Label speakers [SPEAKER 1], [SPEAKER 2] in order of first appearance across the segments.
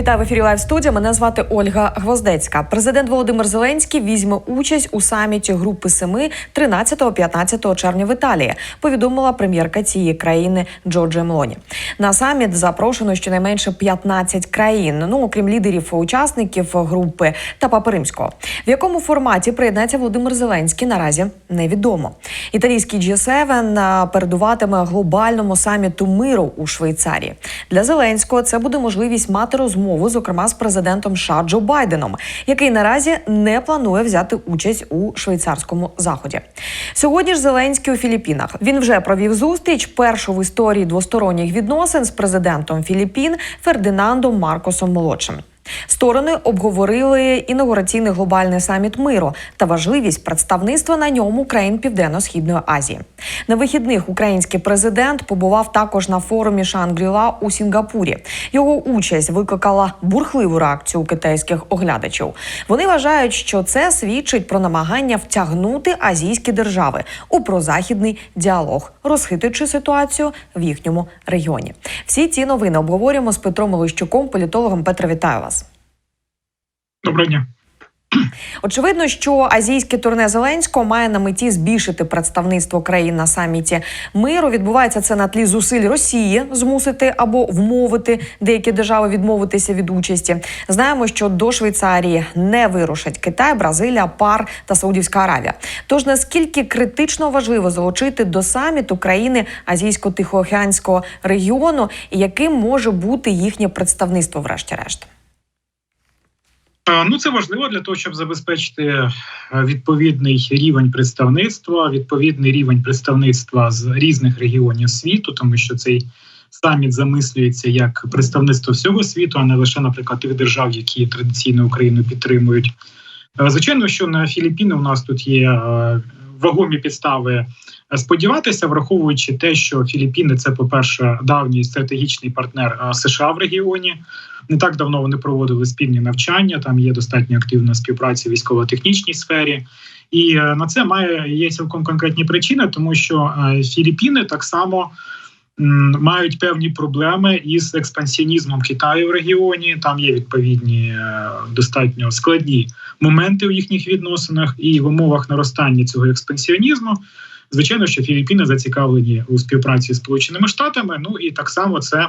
[SPEAKER 1] Вітаю в ефірі Лайв студія. Мене звати Ольга Гвоздецька. Президент Володимир Зеленський візьме участь у саміті Групи Семи 13-15 червня в Італії. Повідомила прем'єрка цієї країни Джорджа Мелоні. На саміт запрошено щонайменше 15 країн. Ну окрім лідерів учасників групи та Папи Римського. В якому форматі приєднається Володимир Зеленський наразі невідомо. Італійський G7 передуватиме глобальному саміту миру у Швейцарії. Для Зеленського це буде можливість мати розмову, зокрема з президентом США Джо Байденом, який наразі не планує взяти участь у швейцарському заході. Сьогодні ж Зеленський у Філіппінах. Він вже провів зустріч першу в історії двосторонніх відносин з президентом Філіппін Фердинандом Маркосом молодшим. Сторони обговорили інаугураційний глобальний саміт миру та важливість представництва на ньому країн Південно-східної Азії. На вихідних український президент побував також на форумі Шангріла у Сінгапурі. Його участь викликала бурхливу реакцію китайських оглядачів. Вони вважають, що це свідчить про намагання втягнути азійські держави у прозахідний діалог, розхитуючи ситуацію в їхньому регіоні. Всі ці новини обговорюємо з Петром Олещуком, політологом. Петро, вітаю вас.
[SPEAKER 2] Доброго дня.
[SPEAKER 1] Очевидно, що азійське турне Зеленського має на меті збільшити представництво країн на саміті миру. Відбувається це на тлі зусиль Росії змусити або вмовити деякі держави відмовитися від участі. Знаємо, що до Швейцарії не вирушать Китай, Бразилія, Пар та Саудівська Аравія. Тож наскільки критично важливо залучити до саміту країни азійсько-тихоокеанського регіону, і яким може бути їхнє представництво, врешті-решт?
[SPEAKER 2] Ну, це важливо для того, щоб забезпечити відповідний рівень представництва, відповідний рівень представництва з різних регіонів світу, тому що цей саміт замислюється як представництво всього світу, а не лише, наприклад, тих держав, які традиційно Україну підтримують. Звичайно, що на Філіппіни у нас тут є вагомі підстави сподіватися, враховуючи те, що Філіппіни це, по перше, давній стратегічний партнер США в регіоні. Не так давно вони проводили спільні навчання. Там є достатньо активна співпраця в військово-технічній сфері, і на це має є цілком конкретні причини, тому що Філіппіни так само. Мають певні проблеми із експансіонізмом Китаю в регіоні. Там є відповідні достатньо складні моменти у їхніх відносинах, і в умовах наростання цього експансіонізму, звичайно, що Філіппіни зацікавлені у співпраці з Сполученими Штатами. Ну і так само це.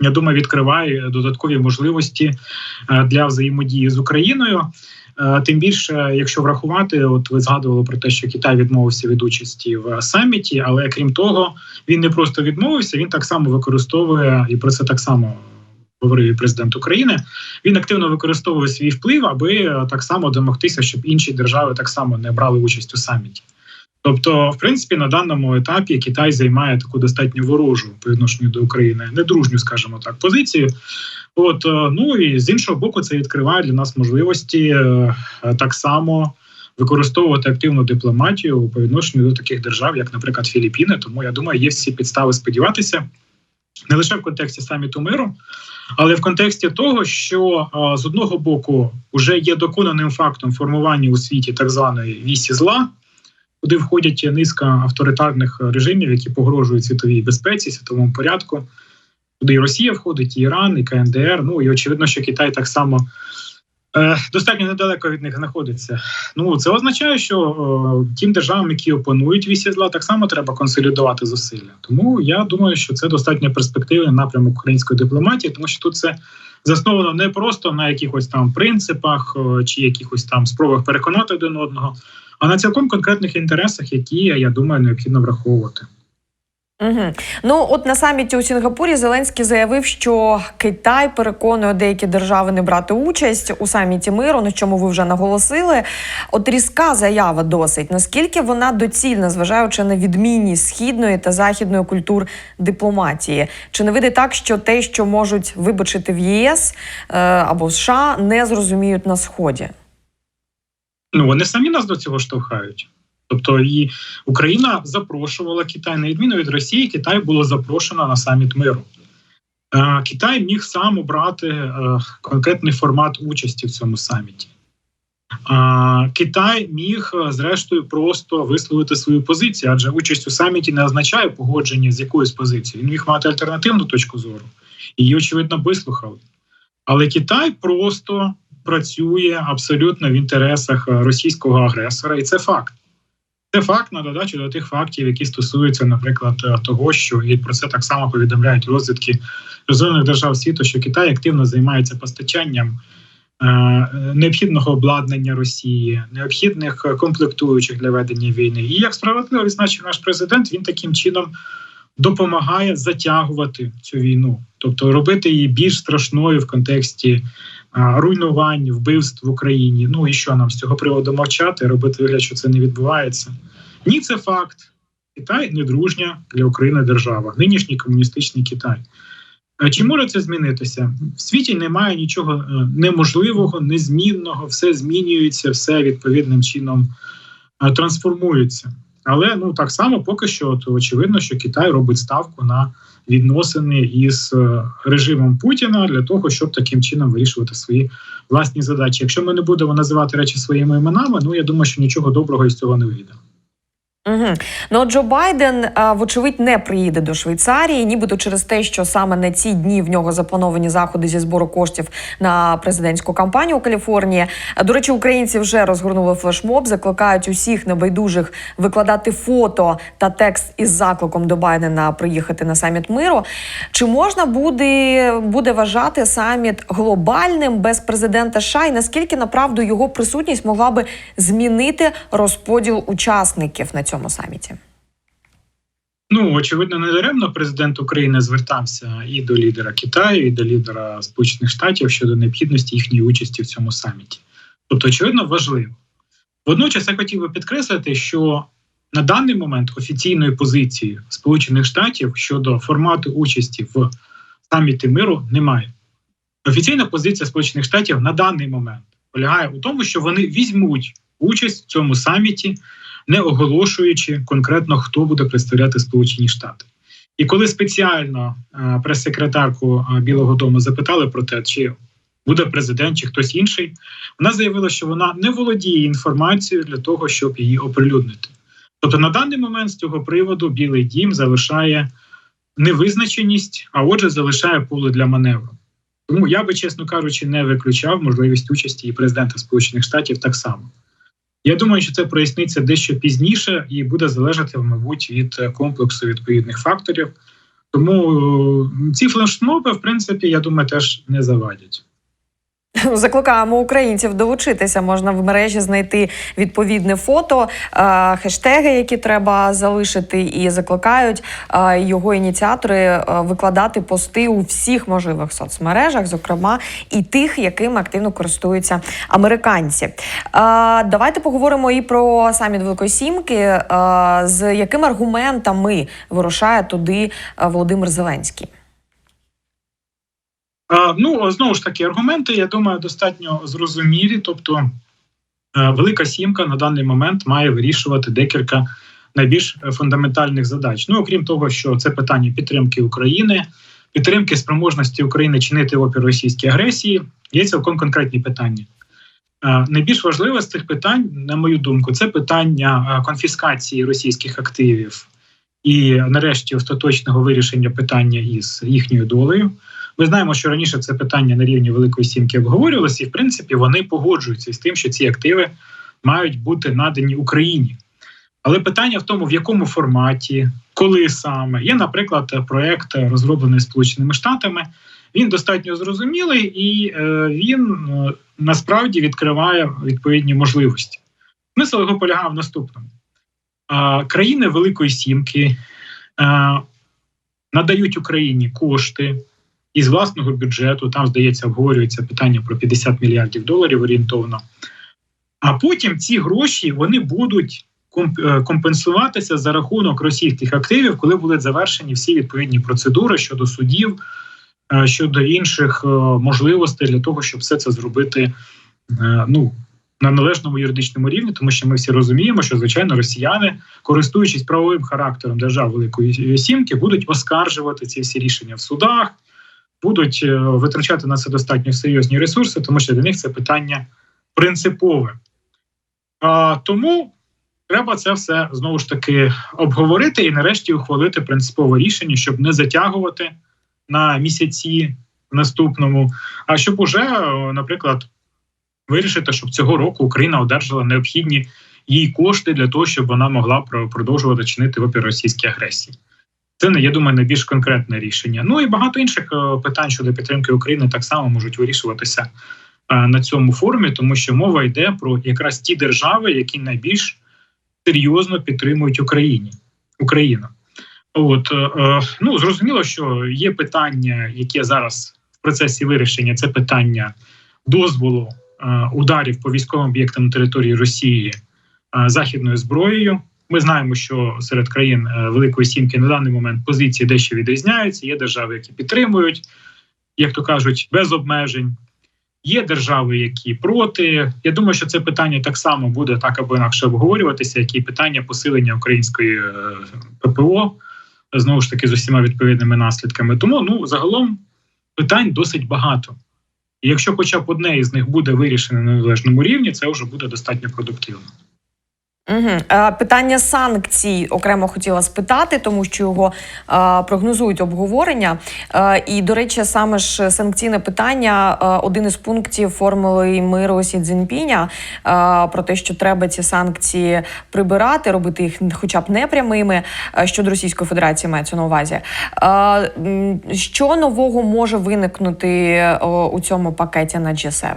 [SPEAKER 2] Я думаю, відкриває додаткові можливості для взаємодії з Україною. Тим більше, якщо врахувати, от ви згадували про те, що Китай відмовився від участі в саміті, але крім того, він не просто відмовився, він так само використовує і про це так само говорив президент України. Він активно використовує свій вплив, аби так само домогтися, щоб інші держави так само не брали участь у саміті. Тобто, в принципі, на даному етапі Китай займає таку достатньо ворожу по відношенню до України, недружню, скажімо так, позицію. От ну і з іншого боку, це відкриває для нас можливості так само використовувати активну дипломатію по відношенню до таких держав, як, наприклад, Філіппіни. Тому я думаю, є всі підстави сподіватися не лише в контексті саміту миру, але в контексті того, що з одного боку вже є доконаним фактом формування у світі так званої вісі зла куди входять низка авторитарних режимів, які погрожують світовій безпеці, світовому порядку. Куди і Росія входить, і Іран, і КНДР. Ну і очевидно, що Китай так само достатньо недалеко від них знаходиться. Ну це означає, що е, тим державам, які опанують вісі зла, так само треба консолідувати зусилля. Тому я думаю, що це достатньо перспективний напрямок української дипломатії, тому що тут це засновано не просто на якихось там принципах е, чи якихось там спробах переконати один одного а на цілком конкретних інтересах, які я думаю, необхідно враховувати.
[SPEAKER 1] Угу. Ну от на саміті у Сінгапурі Зеленський заявив, що Китай переконує деякі держави не брати участь у саміті миру, на чому ви вже наголосили. От різка заява досить. Наскільки вона доцільна, зважаючи на відмінність східної та західної культур дипломатії? Чи не вийде так, що те, що можуть вибачити в ЄС е, або в США, не зрозуміють на сході?
[SPEAKER 2] Ну вони самі нас до цього штовхають. Тобто і Україна запрошувала Китай на відміну від Росії. Китай було запрошено на саміт миру. Китай міг сам обрати е, конкретний формат участі в цьому саміті. Китай міг, е, зрештою, просто висловити свою позицію, адже участь у саміті не означає погодження з якоюсь позицією. Він міг мати альтернативну точку зору. Її, очевидно, вислухали. Але Китай просто працює абсолютно в інтересах е, російського агресора, і це факт. Це факт на додачу до тих фактів, які стосуються, наприклад, е, того, що і про це так само повідомляють розвідки розвинених держав світу, що Китай активно займається постачанням е, необхідного обладнання Росії, необхідних комплектуючих для ведення війни. І як справедливо відзначив наш президент, він таким чином допомагає затягувати цю війну, тобто робити її більш страшною в контексті руйнувань, вбивств в Україні. Ну і що нам з цього приводу мовчати, робити вигляд, що це не відбувається? Ні, це факт. Китай недружня для України держава, нинішній комуністичний Китай. Е, Чи може це змінитися? В світі немає нічого е, неможливого, незмінного, все змінюється, все відповідним чином е, трансформується. Але ну так само поки що то очевидно, що Китай робить ставку на відносини із е, режимом Путіна для того, щоб таким чином вирішувати свої власні задачі. Якщо ми не будемо називати речі своїми іменами, ну я думаю, що нічого доброго із цього не вийде.
[SPEAKER 1] Угу. Ну Джо Байден, вочевидь, не приїде до Швейцарії, нібито через те, що саме на ці дні в нього заплановані заходи зі збору коштів на президентську кампанію у Каліфорнії. До речі, українці вже розгорнули флешмоб, закликають усіх небайдужих викладати фото та текст із закликом до Байдена приїхати на саміт миру. Чи можна буде, буде вважати саміт глобальним без президента США? І наскільки направду його присутність могла би змінити розподіл учасників на цьому саміті?
[SPEAKER 2] Ну очевидно, не даремно президент України звертався і до лідера Китаю, і до лідера Сполучених Штатів щодо необхідності їхньої участі в цьому саміті. Тобто, очевидно, важливо. Водночас я хотів би підкреслити, що на даний момент офіційної позиції Сполучених Штатів щодо формату участі в саміті миру немає. Офіційна позиція Сполучених Штатів на даний момент полягає у тому, що вони візьмуть участь в цьому саміті, не оголошуючи конкретно, хто буде представляти Сполучені Штати. І коли спеціально е, прес-секретарку е, Білого Дому запитали про те, чи буде президент чи хтось інший, вона заявила, що вона не володіє інформацією для того, щоб її оприлюднити. Тобто, на даний момент з цього приводу Білий Дім залишає невизначеність, а отже, залишає поле для маневру. Тому я би, чесно кажучи, не виключав можливість участі і президента Сполучених Штатів так само. Я думаю, що це проясниться дещо пізніше і буде залежати, мабуть, від е, комплексу відповідних факторів. Тому е, ці флешмоби, в принципі, я думаю, теж не завадять.
[SPEAKER 1] Закликаємо українців долучитися. Можна в мережі знайти відповідне фото, е, хештеги, які треба залишити, і закликають е, його ініціатори е, викладати пости у всіх можливих соцмережах, зокрема і тих, якими активно користуються американці. Давайте поговоримо і про саміт Великої Сімки. З якими аргументами вирушає туди Володимир Зеленський?
[SPEAKER 2] Ну знову ж таки, аргументи, я думаю, достатньо зрозумілі. Тобто, е, велика сімка на даний момент має вирішувати декілька найбільш фундаментальних задач. Ну, окрім того, що це питання підтримки України, підтримки спроможності України чинити опір російській агресії, є цілком конкретні питання. Е, Найбільш важливе з цих питань, на мою думку, це питання е, конфіскації російських активів і, нарешті, остаточного вирішення питання із їхньою долею. Ми знаємо, що раніше це питання на рівні Великої Сімки обговорювалося, і в принципі вони погоджуються з тим, що ці активи мають бути надані Україні. Але питання в тому, в якому форматі, коли саме є, наприклад, проект розроблений Сполученими Штатами. Він достатньо зрозумілий і е, він е, насправді відкриває відповідні можливості. Смисл його полягав в наступному: е, країни Великої Сімки надають Україні кошти із власного бюджету. Там, здається, обговорюється питання про 50 мільярдів доларів орієнтовно. А потім ці гроші вони будуть е, компенсуватися за рахунок російських активів, коли будуть завершені всі відповідні процедури щодо судів, е, щодо інших е, можливостей для того, щоб все це зробити ну, на належному юридичному рівні, тому що ми всі розуміємо, що звичайно росіяни, користуючись правовим характером держав Великої Сімки, будуть оскаржувати ці всі рішення в судах, будуть е, витрачати на це достатньо серйозні ресурси, тому що для них це питання принципове. А, Тому треба це все знову ж таки обговорити і нарешті ухвалити принципове рішення, щоб не затягувати на місяці в наступному, а щоб уже, е, наприклад, вирішити, щоб цього року Україна одержала необхідні їй кошти для того, щоб вона могла про- продовжувати чинити опір російській агресії. Це не я думаю найбільш конкретне рішення. Ну і багато інших е, питань щодо підтримки України так само можуть вирішуватися е, на цьому форумі, тому що мова йде про якраз ті держави, які найбільш серйозно підтримують Україні Україну. От е, ну зрозуміло, що є питання, яке зараз в процесі вирішення. Це питання дозволу ударів по військовим об'єктам території Росії західною зброєю. Ми знаємо, що серед країн е, Великої Сімки на даний момент позиції дещо відрізняються. Є держави, які підтримують, як то кажуть, без обмежень. Є держави, які проти. Я думаю, що це питання так само буде так або інакше обговорюватися, як і питання посилення української е, ППО знову ж таки з усіма відповідними наслідками. Тому ну загалом питань досить багато. І якщо хоча б одне із них буде вирішене на належному рівні, це вже буде достатньо продуктивно.
[SPEAKER 1] Угу. Питання санкцій окремо хотіла спитати, тому що його е, прогнозують обговорення. Е, і, до речі, саме ж санкційне питання е, один із пунктів формули миру Сі Цзіньпіня е, про те, що треба ці санкції прибирати, робити їх хоча б непрямими е, щодо Російської Федерації, мається на увазі. Е, що нового може виникнути е, у цьому пакеті на G7?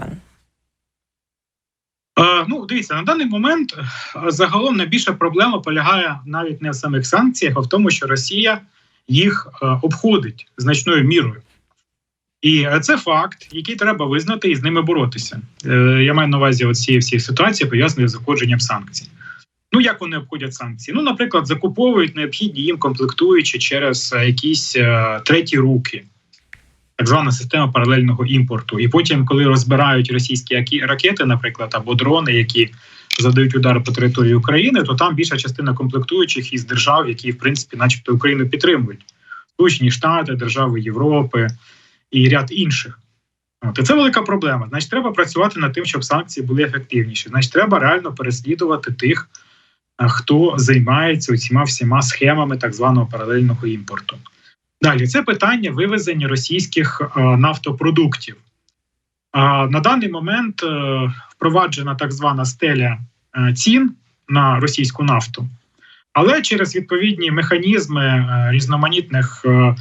[SPEAKER 2] Е, ну, дивіться, на даний момент е, загалом найбільша проблема полягає навіть не в самих санкціях, а в тому, що Росія їх е, обходить значною мірою. І це факт, який треба визнати і з ними боротися. Я маю на увазі ці всі ситуації, пов'язані з заходженням санкцій. Ну, як вони обходять санкції? Ну, наприклад, закуповують необхідні їм комплектуючі через якісь треті руки, так звана система паралельного імпорту. І потім, коли розбирають російські ракети, наприклад, або дрони, які задають удари по території України, то там більша частина комплектуючих із держав, які в принципі, начебто, Україну підтримують: Сполучені Штати, держави Європи і ряд інших. От, і це велика проблема. Значить, треба працювати над тим, щоб санкції були ефективніші. Значить, треба реально переслідувати тих, хто займається цими всіма схемами так званого паралельного імпорту. Далі це питання вивезення російських е, нафтопродуктів. На даний момент е, впроваджена так звана стеля е, цін на російську нафту, але через відповідні механізми е, різноманітних е,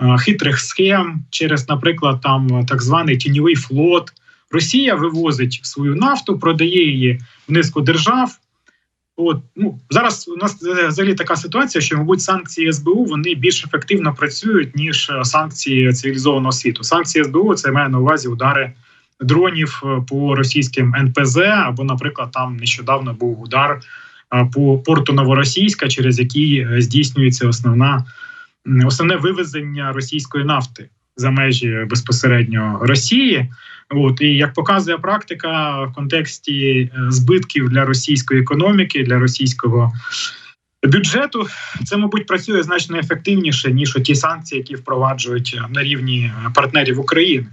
[SPEAKER 2] е, хитрих схем, через, наприклад, там так званий тіньовий флот, Росія вивозить свою нафту, продає її в низку держав. От ну зараз у нас е, взагалі така ситуація, що мабуть санкції СБУ вони більш ефективно працюють ніж е, санкції цивілізованого світу. Санкції СБУ це має на увазі удари дронів е, по російським НПЗ, або, наприклад, там нещодавно був удар по порту Новоросійська, через який здійснюється основна основне вивезення російської нафти за межі безпосередньо Росії. От і як показує практика в контексті е, збитків для російської економіки, для російського бюджету, це мабуть працює значно ефективніше ніж ті санкції, які впроваджують е, на рівні партнерів України.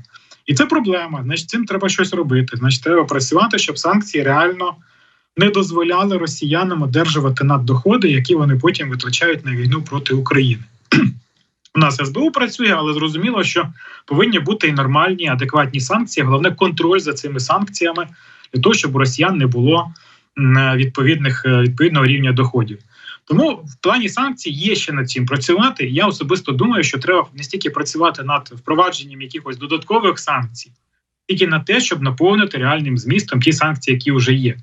[SPEAKER 2] І це проблема. Значить, цим треба щось робити. Значить, треба працювати, щоб санкції реально не дозволяли росіянам одержувати наддоходи, які вони потім витрачають на війну проти України. У нас СБУ працює, але зрозуміло, що повинні бути і нормальні, адекватні санкції. Головне контроль за цими санкціями для того, щоб у росіян не було відповідних е, відповідного рівня доходів. Тому в плані санкцій є ще над цим працювати. Я особисто думаю, що треба не стільки працювати над впровадженням якихось додаткових санкцій, тільки на те, щоб наповнити реальним змістом ті санкції, які вже є.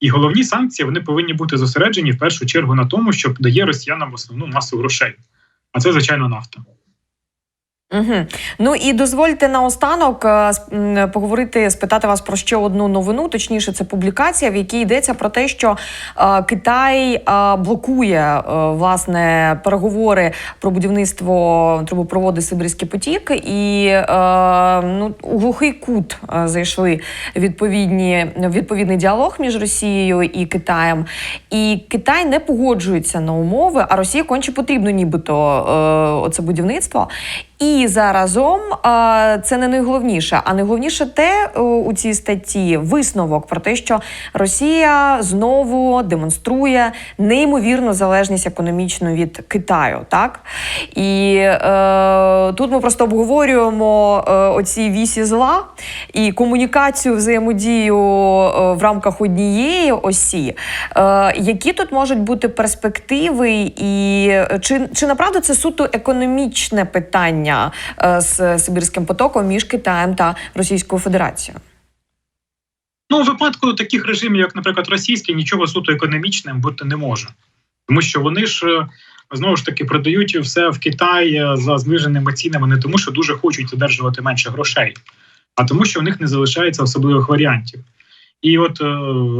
[SPEAKER 2] І головні санкції вони повинні бути зосереджені в першу чергу на тому, що дає росіянам основну масу грошей. А це звичайно нафта.
[SPEAKER 1] Угу. Ну і дозвольте наостанок е, поговорити, спитати вас про ще одну новину. Точніше, це публікація, в якій йдеться про те, що е, Китай е, блокує е, власне переговори про будівництво трубопроводу Сибірський потік, і е, ну, у глухий кут е, зайшли відповідні відповідний діалог між Росією і Китаєм. І Китай не погоджується на умови, а Росії конче потрібно, нібито е, оце будівництво. І заразом це не найголовніше, а найголовніше те е, у цій статті висновок про те, що Росія знову демонструє неймовірну залежність економічну від Китаю. Так і е, тут ми просто обговорюємо е, оці вісі зла і комунікацію, взаємодію е, в рамках однієї осі. Е, які тут можуть бути перспективи, і чи, чи направду це суто економічне питання е, з Сибірським потоком між Китаєм та Російською Федерацією?
[SPEAKER 2] Ну, у випадку таких режимів, як, наприклад, російський, нічого суто економічним бути не може, тому що вони ж е, знову ж таки продають все в Китай е, за зниженими цінами, не тому, що дуже хочуть одержувати менше грошей, а тому, що у них не залишається особливих варіантів. І от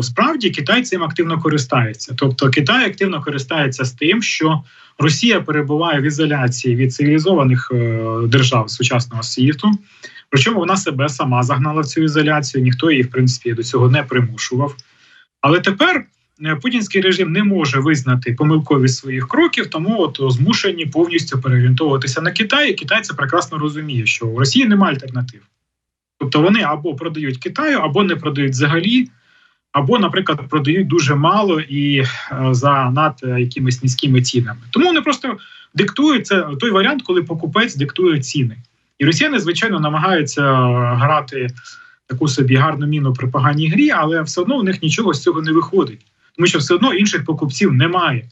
[SPEAKER 2] справді Китай цим активно користається. Тобто Китай активно користається з тим, що Росія перебуває в ізоляції від цивілізованих е, держав сучасного світу. Причому вона себе сама загнала в цю ізоляцію, ніхто її, в принципі, до цього не примушував. Але тепер е, путінський режим не може визнати помилковість своїх кроків, тому от змушені повністю переорієнтовуватися на Китай. І прекрасно розуміє, що у Росії немає альтернатив. Тобто вони або продають Китаю, або не продають взагалі, або, наприклад, продають дуже мало і е, за над е, якимись низькими цінами. Тому вони просто диктують це той варіант, коли покупець диктує ціни. І росіяни, звичайно, намагаються грати таку собі гарну міну при поганій грі, але все одно у них нічого з цього не виходить, тому що все одно інших покупців немає.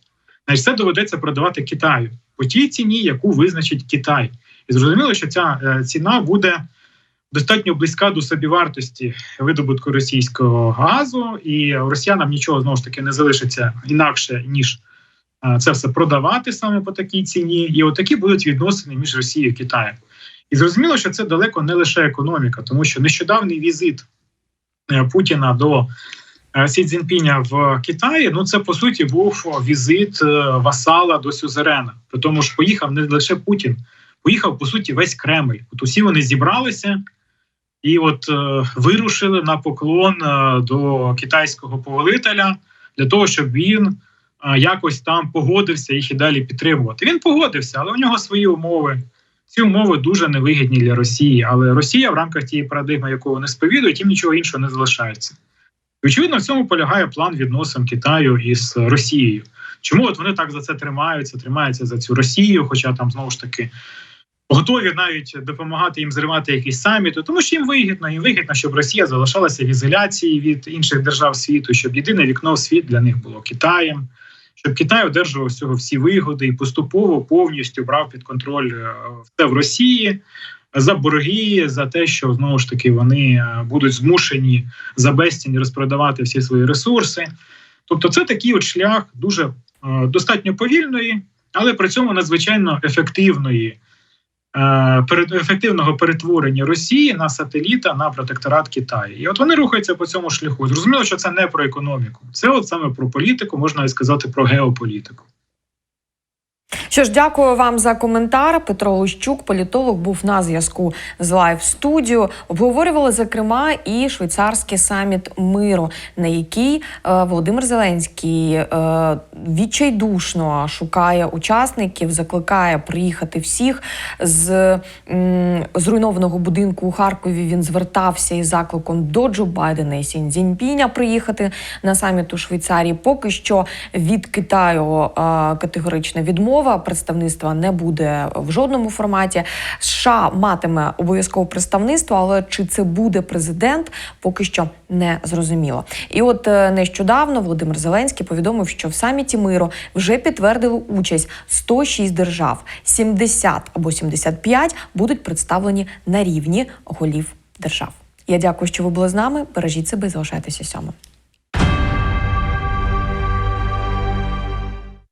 [SPEAKER 2] Значить, це доведеться продавати Китаю по тій ціні, яку визначить Китай. І зрозуміло, що ця е, ціна буде достатньо близька до собівартості видобутку російського газу, і росіянам нічого знову ж таки не залишиться інакше ніж е, це все продавати саме по такій ціні. І отакі будуть відносини між Росією і Китаєм. І зрозуміло, що це далеко не лише економіка, тому що нещодавний візит е, Путіна до е, Сі Цзіньпіня в Китаї. Ну це по суті був візит васала до Сюзерена. При тому ж поїхав не лише Путін, поїхав по суті весь Кремль. От усі вони зібралися і от е, вирушили на поклон е, до китайського повелителя для того, щоб він е, якось там погодився їх і далі підтримувати. Він погодився, але у нього свої умови. Ці умови дуже невигідні для Росії, але Росія в рамках тієї парадигми, яку вони сповідують, їм нічого іншого не залишається. І, очевидно, в цьому полягає план відносин Китаю із Росією. Чому от вони так за це тримаються, тримаються за цю Росію, хоча там знову ж таки готові навіть допомагати їм зривати якісь саміти, тому що їм вигідно, їм вигідно, щоб Росія залишалася в ізоляції від інших держав світу, щоб єдине вікно в світ для них було Китаєм, щоб Китай одержував з цього всі вигоди і поступово повністю брав під контроль е, все в Росії. За борги, за те, що знову ж таки вони е, будуть змушені за безцінь розпродавати всі свої ресурси. Тобто, це такий от шлях дуже е, достатньо повільної, але при цьому надзвичайно ефективної ефективного перетворення Росії на сателіта на протекторат Китаю. І от вони рухаються по цьому шляху. Зрозуміло, що це не про економіку, це от саме про політику, можна і сказати про геополітику.
[SPEAKER 1] Що ж, дякую вам за коментар. Петро Лущук, політолог, був на зв'язку з Лайв студіо. Обговорювали зокрема і швейцарський саміт миру, на який е, Володимир Зеленський е, відчайдушно шукає учасників, закликає приїхати всіх з м, зруйнованого будинку у Харкові. Він звертався із закликом до Джо Байдена і Сіньзіньпіня приїхати на саміт у Швейцарії. Поки що від Китаю е, категорична відмова. Представництва не буде в жодному форматі. США матиме обов'язково представництво, але чи це буде президент, поки що не зрозуміло. І от е, нещодавно Володимир Зеленський повідомив, що в саміті миру вже підтвердили участь 106 держав, 70 або 75 будуть представлені на рівні голів держав. Я дякую, що ви були з нами. Бережіть себе і залишайтеся сьомим.